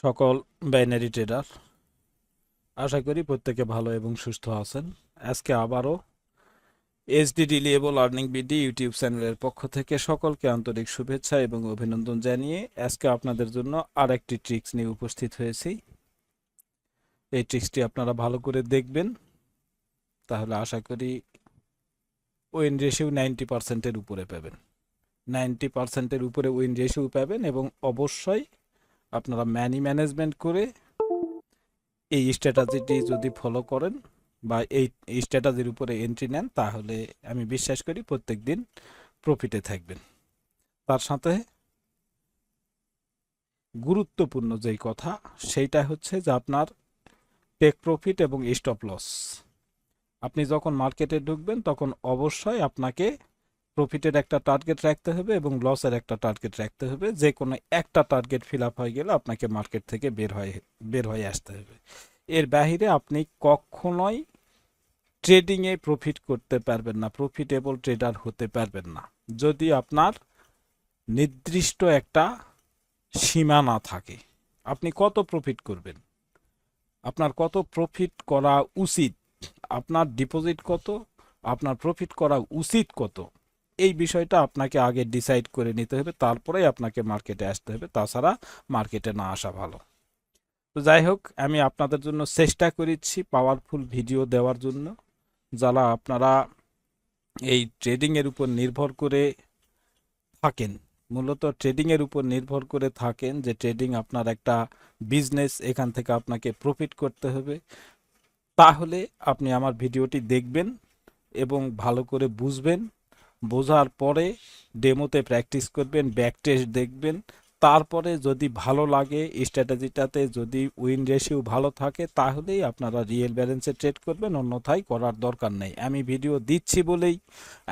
সকল binary tedder. আশা করি প্রত্যেকে ভালো এবং সুস্থ আছেন। আজকে আবারও SD reliable earning BD YouTube চ্যানেলের পক্ষ থেকে সকলকে আন্তরিক শুভেচ্ছা এবং অভিনন্দন জানিয়ে আজকে আপনাদের জন্য আর একটি ট্রিক্স নিয়ে উপস্থিত হয়েছি। এই ট্রিক্সটি আপনারা ভালো করে দেখবেন। তাহলে আশা করি উইন রেশিও নাইনটি পার্সেন্টের উপরে পাবেন। নাইনটি পার্সেন্টের উপরে উইন রেশিও পাবেন এবং অবশ্যই আপনারা ম্যানি ম্যানেজমেন্ট করে এই স্ট্র্যাটাজিটি যদি ফলো করেন বা এই স্ট্র্যাটাজির উপরে এন্ট্রি নেন, তাহলে আমি বিশ্বাস করি প্রত্যেক দিন প্রফিটে থাকবেন। তার সাথে গুরুত্বপূর্ণ যেই কথা, সেইটা হচ্ছে যে আপনার টেক প্রফিট এবং স্টপ লস আপনি যখন মার্কেটে ঢুকবেন, তখন অবশ্যই আপনাকে প্রফিটের একটা টার্গেট রাখতে হবে এবং লসের একটা টার্গেট রাখতে হবে। যে কোনো একটা টার্গেট ফিল আপ হয়ে গেলে আপনাকে মার্কেট থেকে বের হয়ে বের হয়ে আসতে হবে। এর বাহিরে আপনি কখনোই ট্রেডিংয়ে প্রফিট করতে পারবেন না প্রফিটেবল ট্রেডার হতে পারবেন না। যদি আপনার নির্দিষ্ট একটা সীমা না থাকে, আপনি কত প্রফিট করবেন? আপনার কত প্রফিট করা উচিত? আপনার ডিপোজিট কত? আপনার প্রফিট করা উচিত কত? এই বিষয়টা আপনাকে আগে ডিসাইড করে নিতে হবে, তারপরেই আপনাকে মার্কেটে আসতে হবে। তাছাড়া মার্কেটে না আসা ভালো। তো যাই হোক, আমি আপনাদের জন্য চেষ্টা করেছি পাওয়ারফুল ভিডিও দেওয়ার জন্য। যারা আপনারা এই ট্রেডিংয়ের উপর নির্ভর করে থাকেন, মূলত ট্রেডিংয়ের উপর নির্ভর করে থাকেন যে ট্রেডিং আপনার একটা বিজনেস এখান থেকে আপনাকে প্রফিট করতে হবে। তাহলে আপনি আমার ভিডিওটি দেখবেন এবং ভালো করে বুঝবেন। বোঝার পরে ডেমোতে প্র্যাকটিস করবেন ব্যাক টেস্ট দেখবেন। তারপরে যদি ভালো লাগে স্ট্র্যাটেজিটাতে যদি উইন রেশিও ভালো থাকে, তাহলেই আপনারা রিয়েল ব্যালেন্সে ট্রেড করবেন, অন্যথায় করার দরকার নেই। আমি ভিডিও দিচ্ছি বলেই,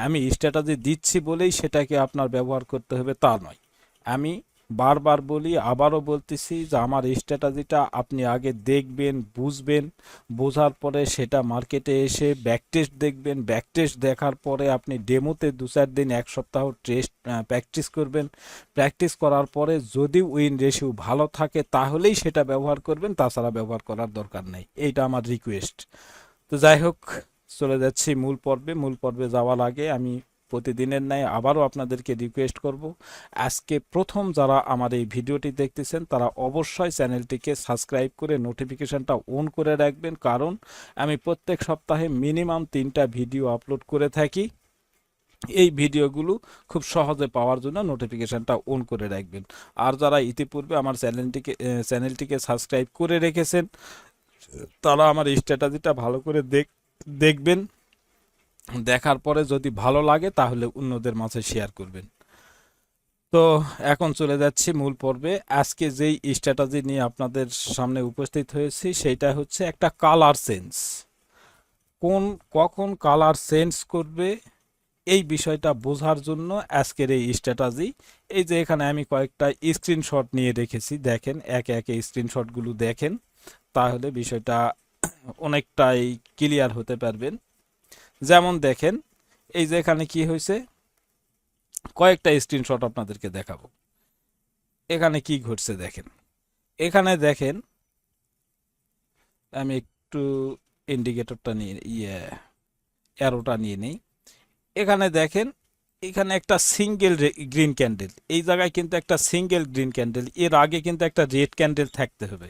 আমি স্ট্র্যাটেজি দিচ্ছি বলেই সেটাকে আপনার ব্যবহার করতে হবে তা নয়। আমি বারবার বলি, আবারও বলতেছি যে আমার স্ট্র্যাটাজিটা আপনি আগে দেখবেন, বুঝবেন। বোঝার পরে সেটা মার্কেটে এসে ব্যাক টেস্ট দেখবেন। ব্যাক টেস্ট দেখার পরে আপনি ডেমোতে দু চার দিন, এক সপ্তাহ টেস্ট প্র্যাকটিস করবেন। প্র্যাকটিস করার পরে যদি উইন রেশিও ভালো থাকে তাহলেই সেটা ব্যবহার করবেন, তাছাড়া ব্যবহার করার দরকার নেই। এইটা আমার রিকোয়েস্ট তো যাই হোক, চলে যাচ্ছি মূল পর্বে। মূল পর্বে যাওয়ার আগে আমি প্রতিদিনের ন্যায় আবারও আপনাদেরকে রিকোয়েস্ট করব। আজকে প্রথম যারা আমার এই ভিডিওটি দেখতেছেন, তারা অবশ্যই চ্যানেলটিকে সাবস্ক্রাইব করে নোটিফিকেশনটা অন করে রাখবেন। কারণ আমি প্রত্যেক সপ্তাহে মিনিমাম তিনটা ভিডিও আপলোড করে থাকি। এই ভিডিওগুলো খুব সহজে পাওয়ার জন্য নোটিফিকেশানটা অন করে রাখবেন। আর যারা ইতিপূর্বে আমার চ্যানেলটিকে চ্যানেলটিকে সাবস্ক্রাইব করে রেখেছেন, তারা আমার স্ট্র্যাটাজিটা ভালো করে দেখ, দেখবেন। দেখার পরে যদি ভালো লাগে, তাহলে অন্যদের মাঝে শেয়ার করবেন। তো এখন চলে যাচ্ছি মূল পর্বে। আজকে যেই স্ট্র্যাটাজি নিয়ে আপনাদের সামনে উপস্থিত হয়েছি, সেইটা হচ্ছে একটা কালার সেন্স কোন, কখন কালার সেন্স করবে, এই বিষয়টা বোঝার জন্য আজকের এই স্ট্র্যাটাজি এই যে এখানে আমি কয়েকটা স্ক্রিনশট নিয়ে রেখেছি, দেখেন, একে একে স্ক্রিনশটগুলো দেখেন, তাহলে বিষয়টা অনেকটাই ক্লিয়ার হতে পারবেন। যেমন দেখেন, এই যে এখানে কি হয়েছে? কয়েকটা স্ক্রিনশট আপনাদেরকে দেখাবো। এখানে কি ঘটছে দেখেন। এখানে দেখেন, আমি একটু ইন্ডিকেটরটা নিয়ে ইয়ে অ্যারোটা নিয়ে নিই। এখানে দেখেন, এখানে একটা সিঙ্গেল গ্রিন ক্যান্ডেল এই জায়গায় কিন্তু একটা সিঙ্গেল গ্রিন ক্যান্ডেল এর আগে কিন্তু একটা রেড ক্যান্ডেল থাকতে হবে।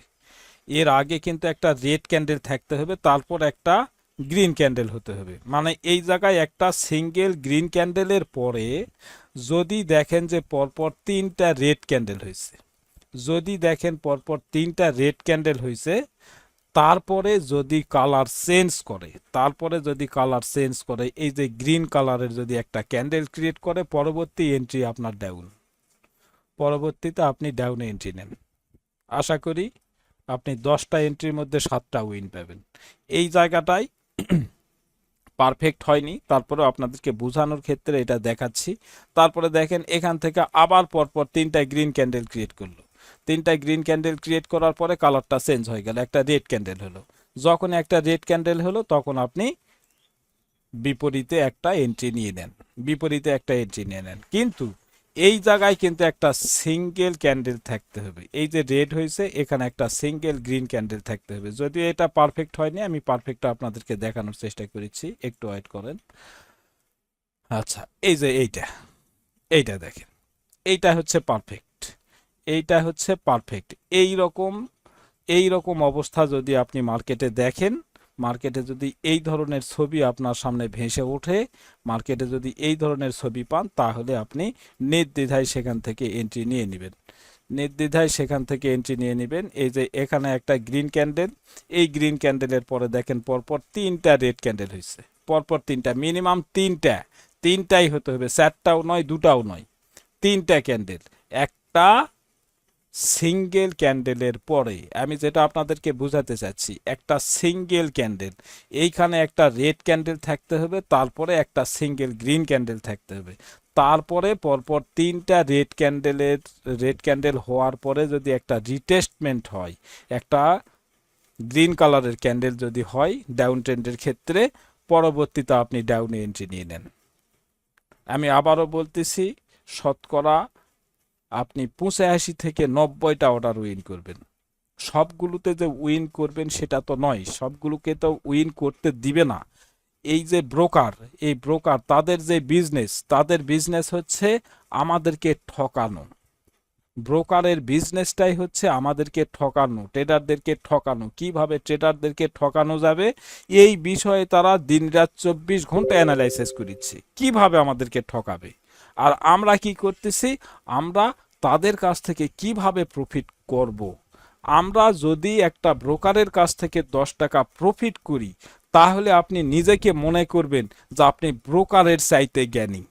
এর আগে কিন্তু একটা রেড ক্যান্ডেল থাকতে হবে। তারপর একটা গ্রিন ক্যান্ডেল হতে হবে। মানে এই জায়গায় একটা সিঙ্গেল গ্রিন ক্যান্ডেলের পরে যদি দেখেন যে পরপর তিনটা রেড ক্যান্ডেল হয়েছে, যদি দেখেন পরপর তিনটা রেড ক্যান্ডেল হয়েছে, তারপরে যদি কালার চেঞ্জ করে, তারপরে যদি কালার চেঞ্জ করে, এই যে গ্রিন কালারের যদি একটা ক্যান্ডেল ক্রিয়েট করে, পরবর্তী এন্ট্রি আপনার ডাউন পরবর্তীতে আপনি ডাউনে এন্ট্রি নেন। আশা করি আপনি দশটা এন্ট্রির মধ্যে সাতটা উইন পাবেন। এই জায়গাটায় পারফেক্ট হয়নি। তারপরে আপনাদেরকে বোঝানোর ক্ষেত্রে এটা দেখাচ্ছি। তারপরে দেখেন, এখান থেকে আবার পরপর তিনটা গ্রিন ক্যান্ডেল ক্রিয়েট করল। তিনটা গ্রিন ক্যান্ডেল ক্রিয়েট করার পরে কালারটা চেঞ্জ হয়ে গেল। একটা রেড ক্যান্ডেল হলো। যখন একটা রেড ক্যান্ডেল হলো, তখন আপনি বিপরীতে একটা এন্ট্রি নিয়ে নেন। বিপরীতে একটা এন্ট্রি নিয়ে নেন। কিন্তু এই জায়গায় কিন্তু একটা সিঙ্গেল ক্যান্ডেল থাকতে হবে। এই যে রেড হয়েছে, এখানে একটা সিঙ্গেল গ্রিন ক্যান্ডেল থাকতে হবে। যদিও এটা পারফেক্ট হয়নি, আমি পারফেক্টটা আপনাদেরকে দেখানোর চেষ্টা করেছি, একটু ওয়েট করেন। আচ্ছা এই যে এইটা এইটা দেখেন, এইটা হচ্ছে পারফেক্ট এইটা হচ্ছে পারফেক্ট এই রকম এই রকম অবস্থা যদি আপনি মার্কেটে দেখেন মার্কেটে যদি এই ধরনের ছবি আপনার সামনে ভেসে ওঠে, মার্কেটে যদি এই ধরনের ছবি পান, তাহলে আপনি নির্দ্বিধায় সেখান থেকে এন্ট্রি নিয়ে নেবেন। নির্দ্বিধায় সেখান থেকে এন্ট্রি নিয়ে নেবেন। এই যে এখানে একটা গ্রিন ক্যান্ডেল এই গ্রিন ক্যান্ডেলের পরে দেখেন পরপর তিনটা রেড ক্যান্ডেল হয়েছে পরপর তিনটা মিনিমাম তিনটা। তিনটাই হতে হবে, চারটাও নয়, দুটাও নয়। তিনটা ক্যান্ডেল একটা সিঙ্গেল ক্যান্ডেলের পরে, আমি যেটা আপনাদেরকে বোঝাতে চাচ্ছি, একটা সিঙ্গেল ক্যান্ডেল, এইখানে একটা রেড ক্যান্ডেল থাকতে হবে, তারপরে একটা সিঙ্গেল গ্রিন ক্যান্ডেল থাকতে হবে। তারপরে পরপর তিনটা রেড ক্যান্ডেলের, রেড ক্যান্ডেল হওয়ার পরে যদি একটা রিটেস্টমেন্ট হয়, একটা গ্রিন কালারের ক্যান্ডেল যদি হয় ডাউন ট্রেন্ডের ক্ষেত্রে, পরবর্তীতে আপনি ডাউনে এন্ট্রি নিয়ে নেন। আমি আবারও বলতেছি, শতকরা আপনি পঁচাশি থেকে নব্বইটা অর্ডার উইন করবেন। সবগুলোতে যে উইন করবেন সেটা তো নয়, সবগুলোকে তো উইন করতে দিবে না। এই যে ব্রোকার এই ব্রোকার তাদের যে বিজনেস তাদের বিজনেস হচ্ছে আমাদেরকে ঠকানো। ব্রোকারের বিজনেসটাই হচ্ছে আমাদেরকে ঠকানো ট্রেডারদেরকে ঠকানো। কীভাবে ট্রেডারদেরকে ঠকানো যাবে? এই বিষয়ে তারা দিনরাত চব্বিশ ঘণ্টা অ্যানালাইসিস করেছে কীভাবে আমাদেরকে ঠকাবে? আর আমরা কি করতেছি? আমরা তাদের কাছ থেকে কীভাবে প্রফিট করব। আমরা যদি একটা ব্রোকারের কাছ থেকে দশ টাকা প্রফিট করি, তাহলে আপনি নিজেকে মনে করবেন যে আপনি ব্রোকারের চাইতে জ্ঞানী।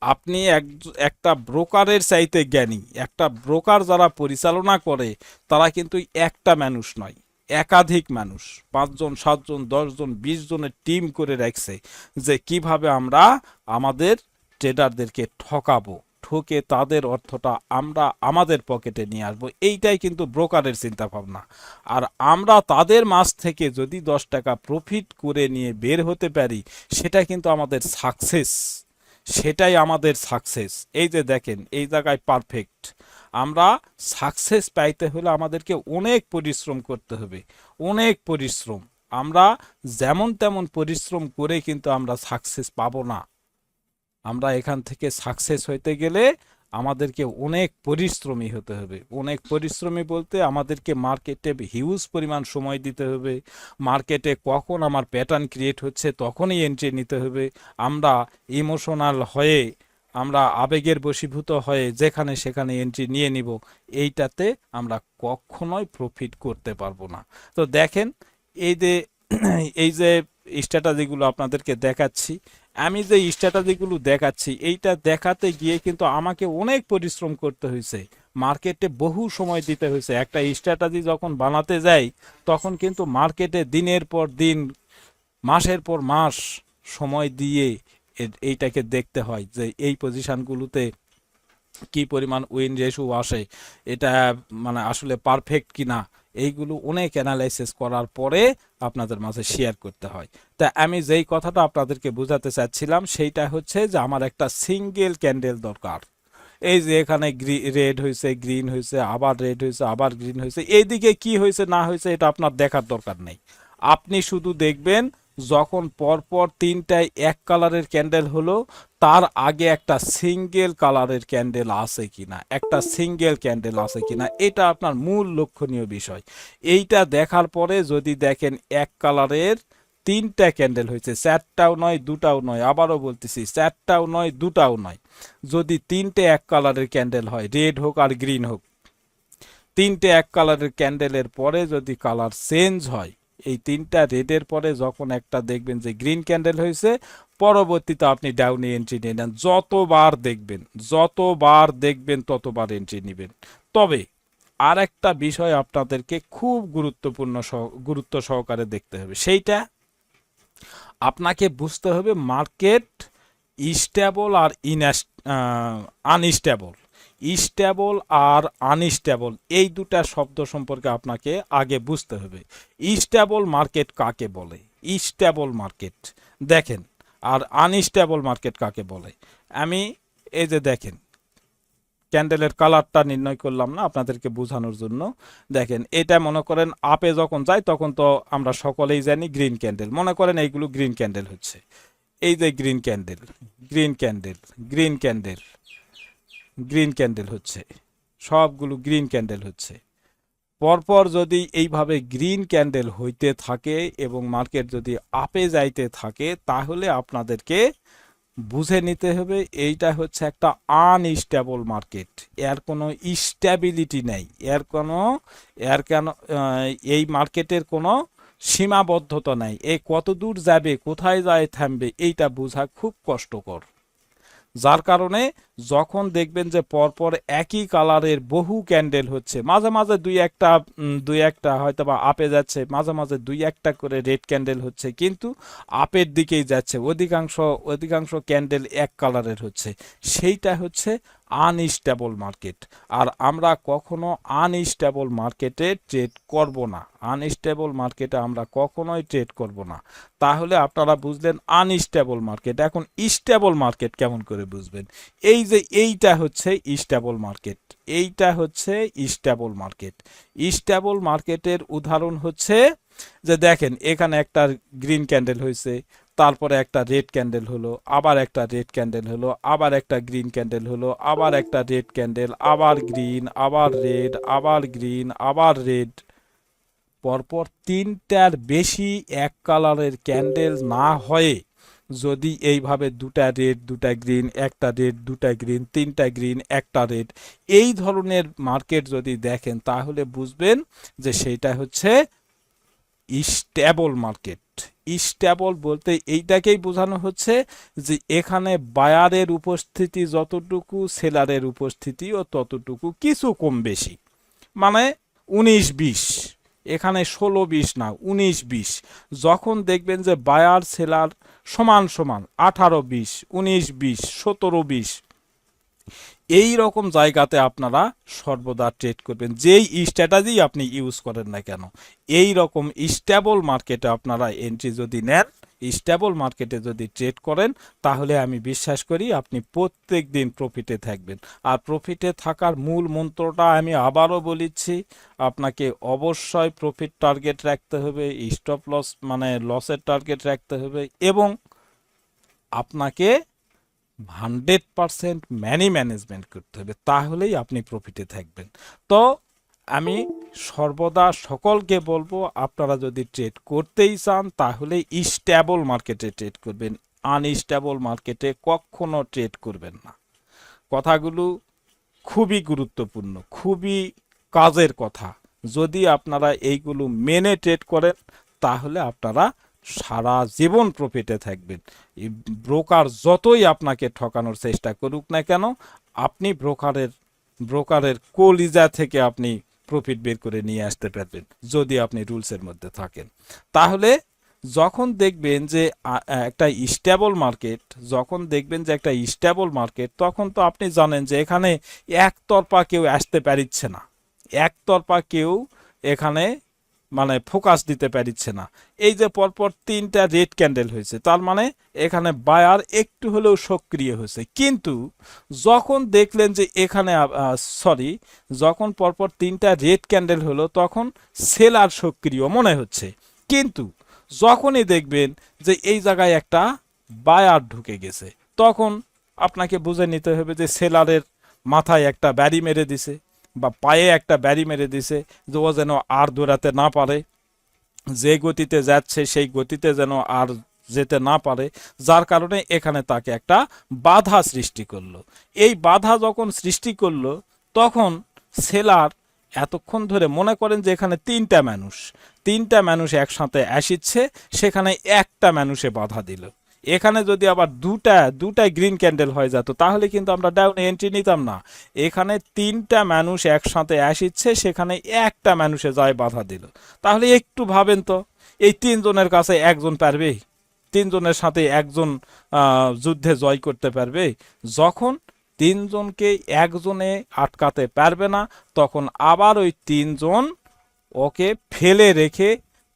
আপনি এক, একটা ব্রোকারের চাইতে জ্ঞানী। একটা ব্রোকার যারা পরিচালনা করে, তারা কিন্তু একটা মানুষ নয়। একাধিক মানুষ, পাঁচজন, সাতজন, দশজন বিশ জনের টিম করে রাখছে যে কীভাবে আমরা আমাদের ট্রেডারদেরকে ঠকাবো, ঠকে তাদের অর্থটা আমরা আমাদের পকেটে নিয়ে আসব, এইটাই কিন্তু ব্রোকারের চিন্তা ভাবনা আর আমরা তাদের মাছ থেকে যদি দশ টাকা প্রফিট করে নিয়ে বের হতে পারি, সেটা কিন্তু আমাদের সাকসেস সেটাই আমাদের সাকসেস এই যে দেখেন, এই জায়গায় পারফেক্ট আমরা সাকসেস পাইতে হলে আমাদেরকে অনেক পরিশ্রম করতে হবে, অনেক পরিশ্রম। আমরা যেমন তেমন পরিশ্রম করে কিন্তু আমরা সাকসেস পাবো না। আমরা এখান থেকে সাকসেস হইতে গেলে আমাদেরকে অনেক পরিশ্রমী হতে হবে অনেক পরিশ্রমী বলতে আমাদেরকে মার্কেটে হিউজ পরিমাণ সময় দিতে হবে মার্কেটে কখন আমার প্যাটার্ন ক্রিয়েট হচ্ছে তখনই এন্ট্রি নিতে হবে আমরা ইমোশনাল হয়ে আমরা আবেগের বশীভূত হয়ে যেখানে সেখানে এন্ট্রি নিয়ে নিব এইটাতে আমরা কখনোই প্রফিট করতে পারব না তো দেখেন এই যে এই যে স্ট্র্যাটাজিগুলো আপনাদেরকে দেখাচ্ছি আমি যে স্ট্র্যাটাজিগুলো দেখাচ্ছি, এইটা দেখাতে গিয়ে কিন্তু আমাকে অনেক পরিশ্রম করতে হয়েছে। মার্কেটে বহু সময় দিতে হয়েছে। একটা স্ট্র্যাটাজি যখন বানাতে যাই, তখন কিন্তু মার্কেটে দিনের পর দিন, মাসের পর মাস সময় দিয়ে এইটাকে দেখতে হয় যে এই পজিশনগুলোতে কি পরিমাণ উইন রেশু আসে। এটা মানে আসলে পারফেক্ট কিনা। এইগুলো অনেক অ্যানালাইসিস করার পরে আপনাদের মাঝে শেয়ার করতে হয়। তা আমি যেই কথাটা আপনাদেরকে বোঝাতে চাচ্ছিলাম, সেইটা হচ্ছে যে আমার একটা সিঙ্গেল ক্যান্ডেল দরকার। এই যে এখানে রেড হয়েছে গ্রিন হয়েছে, আবার রেড হয়েছে, আবার গ্রিন হয়েছে, এইদিকে কি হয়েছে, না হয়েছে, এটা আপনার দেখার দরকার নেই। আপনি শুধু দেখবেন যখন পরপর তিনটায় এক কালারের ক্যান্ডেল হলো, তার আগে একটা সিঙ্গেল কালারের ক্যান্ডেল আছে কিনা, একটা সিঙ্গেল ক্যান্ডেল আছে কিনা, এটা আপনার মূল লক্ষণীয় বিষয়। এইটা দেখার পরে যদি দেখেন এক কালারের তিনটা ক্যান্ডেল হয়েছে, চারটাও নয়, দুটাও নয়, আবারও বলতেছি, চারটাও নয়, দুটাও নয়। যদি তিনটে এক কালারের ক্যান্ডেল হয়, রেড হোক আর গ্রিন হোক, তিনটে এক কালারের ক্যান্ডেলের পরে যদি কালার চেঞ্জ হয় এই তিনটা রেডের পরে যখন একটা দেখবেন যে গ্রিন ক্যান্ডেল হয়েছে, পরবর্তীতে আপনি ডাউনে এন্ট্রি নিয়ে নেন। যতবার দেখবেন যতবার দেখবেন, ততবার এন্ট্রি নেবেন। তবে আর একটা বিষয় আপনাদেরকে খুব গুরুত্বপূর্ণ গুরুত্ব সহকারে দেখতে হবে। সেইটা আপনাকে বুঝতে হবে মার্কেট স্টেবল আর ইনস্ট স্টেবল আর আনস্টেবল এই দুটা শব্দ সম্পর্কে আপনাকে আগে বুঝতে হবে। স্টেবল মার্কেট কাকে বলে? স্টেবল মার্কেট দেখেন, আর আনস্টেবল মার্কেট কাকে বলে? আমি এই যে দেখেন ক্যান্ডেলের কালারটা নির্ণয় করলাম না আপনাদেরকে বোঝানোর জন্য। দেখেন, এটা মনে করেন আপে যখন যায়, তখন তো আমরা সকলেই জানি গ্রিন ক্যান্ডেল মনে করেন এইগুলো গ্রিন ক্যান্ডেল হচ্ছে। এই যে green candle green candle green candle green candle হচ্ছে। সবগুলো গ্রিন ক্যান্ডেল হচ্ছে। পরপর যদি এইভাবে গ্রিন ক্যান্ডেল হইতে থাকে এবং মার্কেট যদি আপে যাইতে থাকে, তাহলে আপনাদেরকে বুঝে নিতে হবে, এইটা হচ্ছে একটা আনস্টেবল মার্কেট এর কোনো স্ট্যাবিলিটি নেই। এর কোনো, এর কেন এই মার্কেটের কোনো সীমাবদ্ধতা নাই। এ কত দূর যাবে, কোথায় যায় থামবে, এইটা বোঝা খুব কষ্টকর। যার কারণে যখন দেখবেন যে পরপর একই কালারের বহু ক্যান্ডেল হচ্ছে, মাঝে মাঝে দুই একটা দুই একটা হয়তো বা আপে যাচ্ছে, মাঝে মাঝে দুই একটা করে রেড ক্যান্ডেল হচ্ছে, কিন্তু আপের দিকেই যাচ্ছে, অধিকাংশ অধিকাংশ ক্যান্ডেল এক কালারের হচ্ছে। সেইটা হচ্ছে আনস্টেবল মার্কেট। আর আমরা কখনো আনস্টেবল মার্কেটে ট্রেড করব না। আনস্টেবল মার্কেটে আমরা কখনোই ট্রেড করব না। তাহলে আপনারা বুঝলেন আনস্টেবল মার্কেট। এখন স্টেবল মার্কেট কেমন করে বুঝবেন? এই যে এইটা হচ্ছে স্টেবল মার্কেট। এইটা হচ্ছে স্টেবল মার্কেট। স্টেবল মার্কেটের উদাহরণ হচ্ছে যে দেখেন, এখানে একটা গ্রিন ক্যান্ডেল হয়েছে, তারপরে একটা রেড ক্যান্ডেল হলো, আবার একটা রেড ক্যান্ডেল হলো, আবার একটা গ্রিন ক্যান্ডেল হলো, আবার একটা রেড ক্যান্ডেল, আবার গ্রিন, আবার রেড, আবার গ্রিন, আবার রেড। পরপর তিনটার বেশি এক কালারের ক্যান্ডেল না হয়ে যদি এইভাবে দুটা রেড দুটা গ্রিন, একটা রেড দুটা গ্রিন, তিনটা গ্রিন, একটা রেড এই ধরনের মার্কেট যদি দেখেন তাহলে বুঝবেন যে সেইটা হচ্ছে স্টেবল মার্কেট। স্টেবল বলতে এইটাকেই বোঝানো হচ্ছে যে এখানে বায়ারের উপস্থিতি যতটুকু, সেলারের উপস্থিতিও ততটুকু, কিছু কম বেশি। মানে উনিশ বিশ, এখানে ষোলো বিশ না, উনিশ বিশ। যখন দেখবেন যে বায়ার, সেলার সমান সমান আঠারো বিশ, উনিশ বিশ, সতেরো বিশ। এই রকম জায়গাতে আপনারা সর্বদা ট্রেড করবেন। যেই স্ট্র্যাটাজি আপনি ইউজ করেন না কেন, এই রকম স্টেবল মার্কেটে আপনারা এন্ট্রি যদি নেন স্টেবল মার্কেটে যদি ট্রেড করেন, তাহলে আমি বিশ্বাস করি আপনি প্রত্যেক দিন প্রফিটে থাকবেন। আর প্রফিটে থাকার মূল মন্ত্রটা আমি আবারও বলিচ্ছি, আপনাকে অবশ্যই প্রফিট টার্গেট রাখতে হবে স্টপ লস মানে লসের টার্গেট রাখতে হবে এবং আপনাকে হান্ড্রেড পারসেন্ট ম্যানি ম্যানেজমেন্ট করতে হবে, তাহলেই আপনি প্রফিটে থাকবেন। তো আমি সর্বদা সকলকে বলব, আপনারা যদি ট্রেড করতেই চান, তাহলে স্টেবল মার্কেটে ট্রেড করবেন। আনস্টেবল মার্কেটে কখনো ট্রেড করবেন না। কথাগুলো খুবই গুরুত্বপূর্ণ, খুবই কাজের কথা। যদি আপনারা এইগুলো মেনে ট্রেড করেন, তাহলে আপনারা সারা জীবন প্রফিটে থাকবেন। ব্রোকার যতই আপনাকে ঠকানোর চেষ্টা করুক না কেন, আপনি ব্রোকারের ব্রোকারের কলিজা থেকে আপনি প্রফিট বের করে নিয়ে আসতে পারবেন, যদি আপনি রুলসের মধ্যে থাকেন। তাহলে যখন দেখবেন যে একটা স্টেবল মার্কেট যখন দেখবেন যে একটা স্টেবল মার্কেট তখন তো আপনি জানেন যে এখানে একতরফা কেউ আসতে পারিচ্ছে না। একতরফা কেউ এখানে মানে ফোকাস দিতে পারিচ্ছে না। এই যে পরপর তিনটা রেড ক্যান্ডেল হয়েছে, তার মানে এখানে বায়ার একটু হলেও সক্রিয় হয়েছে। কিন্তু যখন দেখলেন যে এখানে সরি যখন পরপর তিনটা রেড ক্যান্ডেল হলো, তখন সেলার সক্রিয় মনে হচ্ছে। কিন্তু যখনই দেখবেন যে এই জায়গায় একটা বায়ার ঢুকে গেছে, তখন আপনাকে বুঝে নিতে হবে যে সেলারের মাথায় একটা ব্যারি মেরে দিছে। বা পায়ে একটা ব্যারি মেরে দিছে যে ও যেন আর দৌড়াতে না পারে, যে গতিতে যাচ্ছে সেই গতিতে যেন আর যেতে না পারে, যার কারণে এখানে তাকে একটা বাধা সৃষ্টি করল। এই বাধা যখন সৃষ্টি করল, তখন সেলার এতক্ষণ ধরে মনে করেন যে এখানে তিনটা মানুষ তিনটা মানুষ একসাথে আসিচ্ছে, সেখানে একটা মানুষে বাধা দিল। এখানে যদি আবার দুটা দুটা গ্রিন ক্যান্ডেল হয়ে যেত তাহলে কিন্তু আমরা ডাউনে এন্ট্রি নিতাম না। এখানে তিনটা মানুষ একসাথে আসিচ্ছে, সেখানে একটা মানুষে যায় বাধা দিল। তাহলে একটু ভাবেন তো, এই তিনজনের কাছে একজন পারবে? তিনজনের সাথে একজন যুদ্ধে জয় করতে পারবে? যখন তিনজনকে একজনে আটকাতে পারবে না, তখন আবার ওই তিনজন ওকে ফেলে রেখে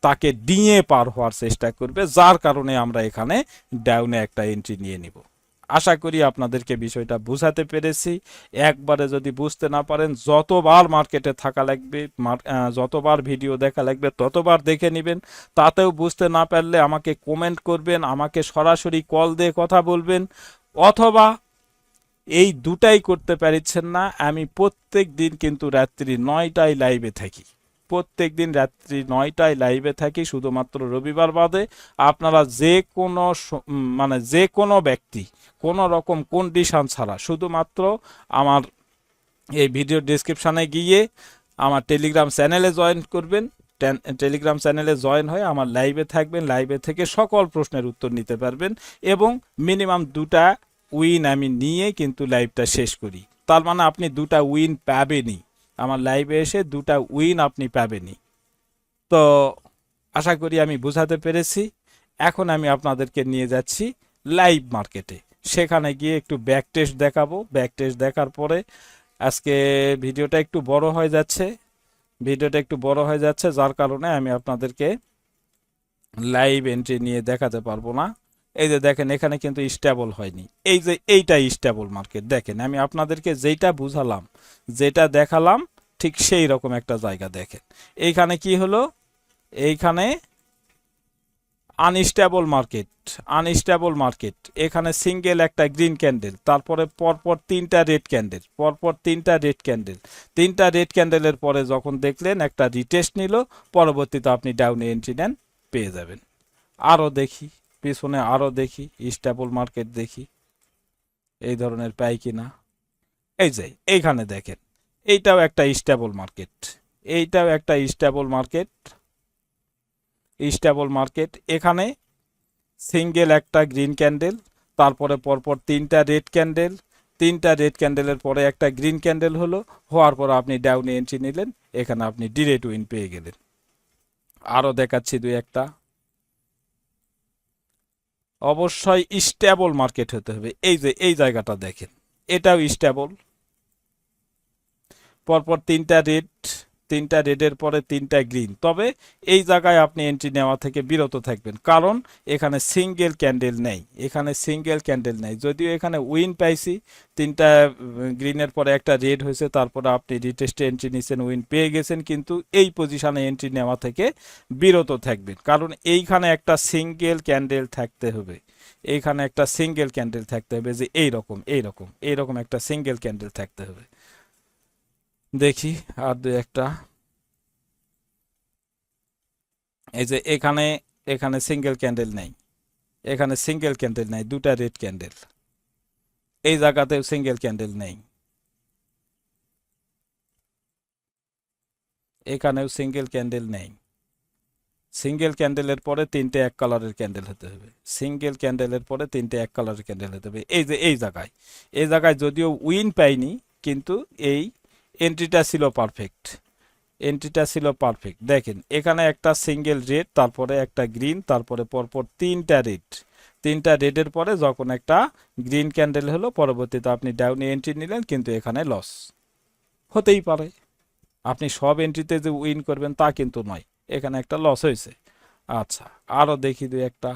তাকে ডিঙে পার হওয়ার চেষ্টা করবে, যার কারণে আমরা এখানে ডাউনে একটা এন্ট্রি নিয়ে নিব। আশা করি আপনাদেরকে বিষয়টা বুঝাতে পেরেছি। একবারে যদি বুঝতে না পারেন, যতবার মার্কেটে থাকা লাগবে যতবার ভিডিও দেখা লাগবে, ততবার দেখে নেবেন। তাতেও বুঝতে না পারলে আমাকে কমেন্ট করবেন, আমাকে সরাসরি কল দিয়ে কথা বলবেন, অথবা এই দুটাই করতে পারছেন না, আমি প্রত্যেক দিন কিন্তু রাত্রি নয়টায় লাইভে থাকি। প্রত্যেক দিন রাত্রি নয়টায় লাইভে থাকি, শুধুমাত্র রবিবার বাদে আপনারা যে কোনো মানে যে কোনো ব্যক্তি, কোনো রকম কন্ডিশন ছাড়া, শুধুমাত্র আমার এই ভিডিও ডিসক্রিপশানে গিয়ে আমার টেলিগ্রাম চ্যানেলে জয়েন করবেন টেলিগ্রাম চ্যানেলে জয়েন হয়ে আমার লাইভে থাকবেন লাইভে থেকে সকল প্রশ্নের উত্তর নিতে পারবেন এবং মিনিমাম দুটা উইন আমি নিয়ে কিন্তু লাইভটা শেষ করি। তার মানে আপনি দুটা উইন পাবেনই। আমার লাইভে এসে দুটা উইন আপনি পাবেনই। তো আশা করি আমি বোঝাতে পেরেছি। এখন আমি আপনাদেরকে নিয়ে যাচ্ছি লাইভ মার্কেটে সেখানে গিয়ে একটু ব্যাক টেস্ট দেখাবো। ব্যাক টেস্ট দেখার পরে আজকে ভিডিওটা একটু বড় হয়ে যাচ্ছে। ভিডিওটা একটু বড় হয়ে যাচ্ছে, যার কারণে আমি আপনাদেরকে লাইভ এন্ট্রি নিয়ে দেখাতে পারব না। এই যে দেখেন, এখানে কিন্তু স্টেবল হয়নি। এই যে এইটা স্টেবল মার্কেট দেখেন, আমি আপনাদেরকে যেটা বুঝালাম, যেটা দেখালাম, ঠিক সেই রকম একটা জায়গা দেখেন। এইখানে কি হলো? এইখানে আনস্টেবল মার্কেট আনস্টেবল মার্কেট এখানে সিঙ্গেল একটা গ্রিন ক্যান্ডেল তারপরে পরপর তিনটা রেড ক্যান্ডেল পরপর তিনটা রেড ক্যান্ডেল তিনটা রেড ক্যান্ডেলের পরে যখন দেখলেন, একটা রিটেস্ট নিল, পরবর্তীতে আপনি ডাউনে এন্ট্রি নেন, পেয়ে যাবেন। আরও দেখি। পিছনে আরও দেখি স্টেবল মার্কেট দেখি, এই ধরনের পাই কিনা। এই যে, এইখানে দেখেন, এইটাও একটা স্টেবল মার্কেট, এইটাও একটা স্টেবল মার্কেট স্টেবল মার্কেট, এখানে সিঙ্গেল একটা গ্রিন ক্যান্ডেল, তারপরে পরপর তিনটা রেড ক্যান্ডেল, তিনটা রেড ক্যান্ডেলের পরে একটা গ্রিন ক্যান্ডেল হলো, হওয়ার পর আপনি ডাউনে এন্ট্রি নিলেন, এখানে আপনি ডিরেক্ট উইন পেয়ে গেলেন। আরও দেখাচ্ছি দুই একটা। অবশ্যই স্টেবল মার্কেট হতে হবে। এই যে, এই জায়গাটা দেখেন। এটাও স্টেবল পরপর তিনটা রেড তিনটা রেডের পরে তিনটা গ্রিন তবে এই জায়গায় আপনি এন্ট্রি নেওয়া থেকে বিরত থাকবেন। কারণ এখানে সিঙ্গেল ক্যান্ডেল নেই। এখানে সিঙ্গেল ক্যান্ডেল নেই। যদিও এখানে উইন পাইছি, তিনটা গ্রিনের পরে একটা রেড হয়েছে, তারপরে আপনি রিটেস্টে এন্ট্রি নিয়েছেন উইন পেয়ে গেছেন, কিন্তু এই পজিশানে এন্ট্রি নেওয়া থেকে বিরত থাকবেন। কারণ এইখানে একটা সিঙ্গেল ক্যান্ডেল থাকতে হবে। এইখানে একটা সিঙ্গেল ক্যান্ডেল থাকতে হবে যে এই রকম এই রকম এই রকম একটা সিঙ্গেল ক্যান্ডেল থাকতে হবে। দেখি আর দু একটা। এই যে এখানে এখানে সিঙ্গেল ক্যান্ডেল নেই। এখানে সিঙ্গেল ক্যান্ডেল নেই, দুটা রেড ক্যান্ডেল এই জায়গাতেও সিঙ্গেল ক্যান্ডেল নেই। এখানেও সিঙ্গেল ক্যান্ডেল নেই। সিঙ্গেল ক্যান্ডেলের পরে তিনটে এক কালারের ক্যান্ডেল হতে হবে। সিঙ্গেল ক্যান্ডেলের পরে তিনটে এক কালারের ক্যান্ডেল হতে হবে। এই যে, এই জায়গায়। এই জায়গায় যদিও উইন পাইনি, কিন্তু এই এন্ট্রিটা ছিল পারফেক্ট এন্ট্রিটা ছিল পারফেক্ট দেখেন, এখানে একটা সিঙ্গেল রেড তারপরে একটা গ্রিন তারপরে পরপর তিনটা রেড তিনটা রেডের পরে যখন একটা গ্রিন ক্যান্ডেল হলো, পরবর্তীতে আপনি ডাউনে এন্ট্রি নিলেন, কিন্তু এখানে লস হতেই পারে। আপনি সব এন্ট্রিতে যে উইন করবেন তা কিন্তু নয়, এখানে একটা লস হয়েছে। আচ্ছা আরও দেখি দু একটা।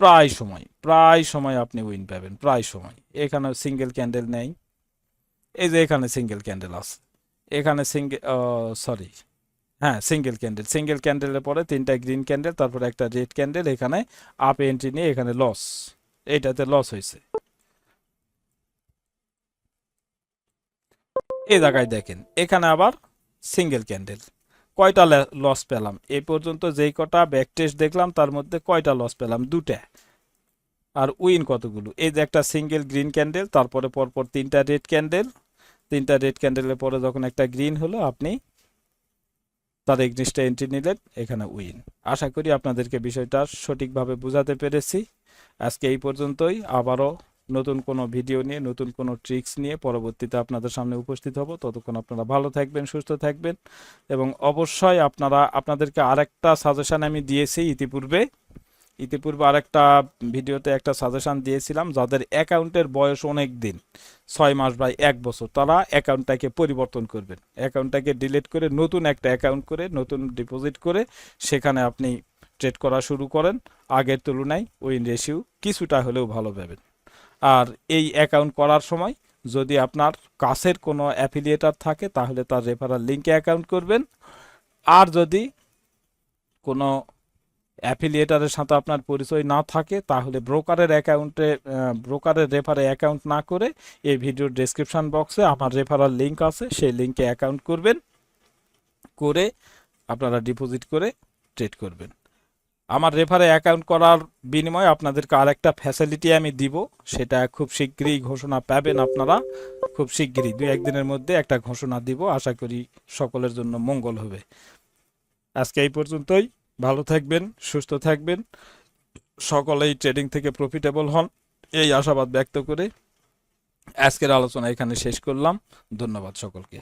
প্রায় সময় প্রায় সময় আপনি উইন পাবেন, প্রায় সময়। এখানে সিঙ্গেল ক্যান্ডেল নেই। এই যে এখানে সিঙ্গেল ক্যান্ডেল আছে। এখানে সিঙ্গেল সরি হ্যাঁ সিঙ্গেল ক্যান্ডেল সিঙ্গেল ক্যান্ডেলের পরে তিনটা গ্রিন ক্যান্ডেল তারপরে একটা রেড ক্যান্ডেল এখানে আপ এন্ট্রি নিয়ে এখানে লস এইটাতে লস হয়েছে। এই জায়গায় দেখেন, এখানে আবার সিঙ্গেল ক্যান্ডেল কয়টা লস পেলাম? এই পর্যন্ত যেই কটা ব্যাক টেস্ট দেখলাম, তার মধ্যে কয়টা লস পেলাম? দুটা আর উইন কতগুলো? এই যে একটা সিঙ্গেল গ্রিন ক্যান্ডেল তারপরে পরপর তিনটা রেড ক্যান্ডেল তিনটা রেড ক্যান্ডেলের পরে যখন একটা গ্রিন হলো, আপনি তার এগনিস্টে এন্ট্রি নিলেন, এখানে উইন আশা করি আপনাদেরকে বিষয়টা সঠিকভাবে বোঝাতে পেরেছি। আজকে এই পর্যন্তই, আবারও নতুন কোনো ভিডিও নিয়ে, নতুন কোনো ট্রিক্স নিয়ে পরবর্তীতে আপনাদের সামনে উপস্থিত হব। ততক্ষণ আপনারা ভালো থাকবেন, সুস্থ থাকবেন এবং অবশ্যই আপনারা, আপনাদেরকে আরেকটা সাজেশন আমি দিয়েছি ইতিপূর্বে। ইতিপূর্বে আরেকটা ভিডিওতে একটা সাজেশন দিয়েছিলাম, যাদের অ্যাকাউন্টের বয়স অনেক দিন, ছয় মাস বা এক বছর, তারা অ্যাকাউন্টটাকে পরিবর্তন করবেন। অ্যাকাউন্টটাকে ডিলিট করে নতুন একটা অ্যাকাউন্ট করে, নতুন ডিপোজিট করে সেখানে আপনি ট্রেড করা শুরু করেন। আগের তুলনায় উইন রেশিও কিছুটা হলেও ভালো পাবেন। আর এই অ্যাকাউন্ট করার সময় যদি আপনার কাছের কোনো অ্যাফিলিয়েটার থাকে, তাহলে তার রেফারাল লিঙ্কে অ্যাকাউন্ট করবেন। আর যদি কোনো অ্যাফিলিয়েটারের সাথে আপনার পরিচয় না থাকে, তাহলে ব্রোকারের অ্যাকাউন্টে ব্রোকারের রেফারে অ্যাকাউন্ট না করে এই ভিডিওর ডেসক্রিপশন বক্সে আমার রেফারাল লিঙ্ক আছে, সেই লিঙ্কে অ্যাকাউন্ট করবেন। করে আপনারা ডিপোজিট করে ট্রেড করবেন। আমার রেফারে অ্যাকাউন্ট করার বিনিময়ে আপনাদেরকে আরেকটা ফ্যাসিলিটি আমি দিব। সেটা খুব শীঘ্রই ঘোষণা পাবেন আপনারা। খুব শীঘ্রই, দুই একদিনের মধ্যে একটা ঘোষণা দিব। আশা করি সকলের জন্য মঙ্গল হবে। আজকে এই পর্যন্তই। ভালো থাকবেন, সুস্থ থাকবেন। সকলেই ট্রেডিং থেকে প্রফিটেবল হন। এই আশাবাদ ব্যক্ত করে আজকের আলোচনা এখানে শেষ করলাম। ধন্যবাদ সকলকে।